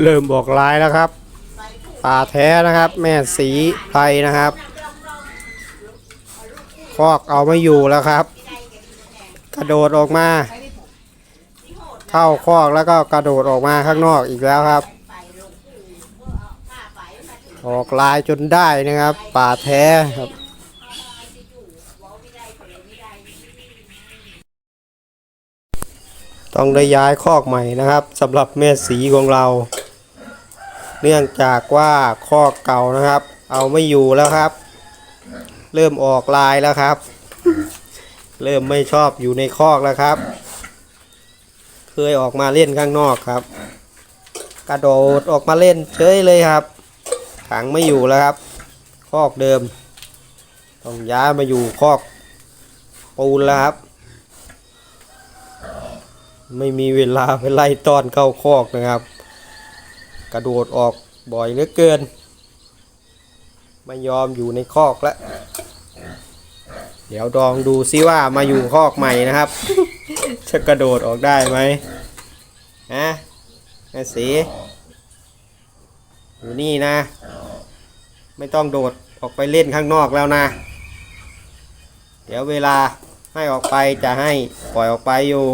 เริ่มบอกลายแล้วครับป่าแท้นะครับ แม่สีไพรนะครับ คอกเอาไม่อยู่แล้วครับ กระโดดออกมา เข้าคอกแล้วก็กระโดดออกมาข้างนอกอีกแล้วครับ ออกลายจนได้นะครับป่าแท้ครับต้องได้ย้ายคอกใหม่นะครับสำหรับแม่สีของเรา เนื่องจากว่าคอกเก่านะครับ เอาไม่อยู่แล้วครับ เริ่มออกลายแล้วครับ เริ่มไม่ชอบอยู่ในคอกแล้วครับ เคยออกมาเล่นข้างนอกครับ กระโดดออกมาเล่นเฉยเลยครับขังไม่อยู่แล้วครับ คอกเดิม ต้องย้ายมาอยู่คอกปูนแล้วครับ ไม่มีเวลาไปไล่ต้อนเข้าคอกนะครับ กระโดดออกบ่อยเหลือเกิน ไม่ยอมอยู่ในคอกแล้วเดี๋ยวดองดูซิว่ามาอยู่คอกใหม่นะครับ จะกระโดดออกได้ไหมฮะแม่สีอยู่นี่นะ ไม่ต้องโดดออกไปเล่นข้างนอกแล้วนะ เดี๋ยวเวลาให้ออกไปจะให้ปล่อยออกไปอยู่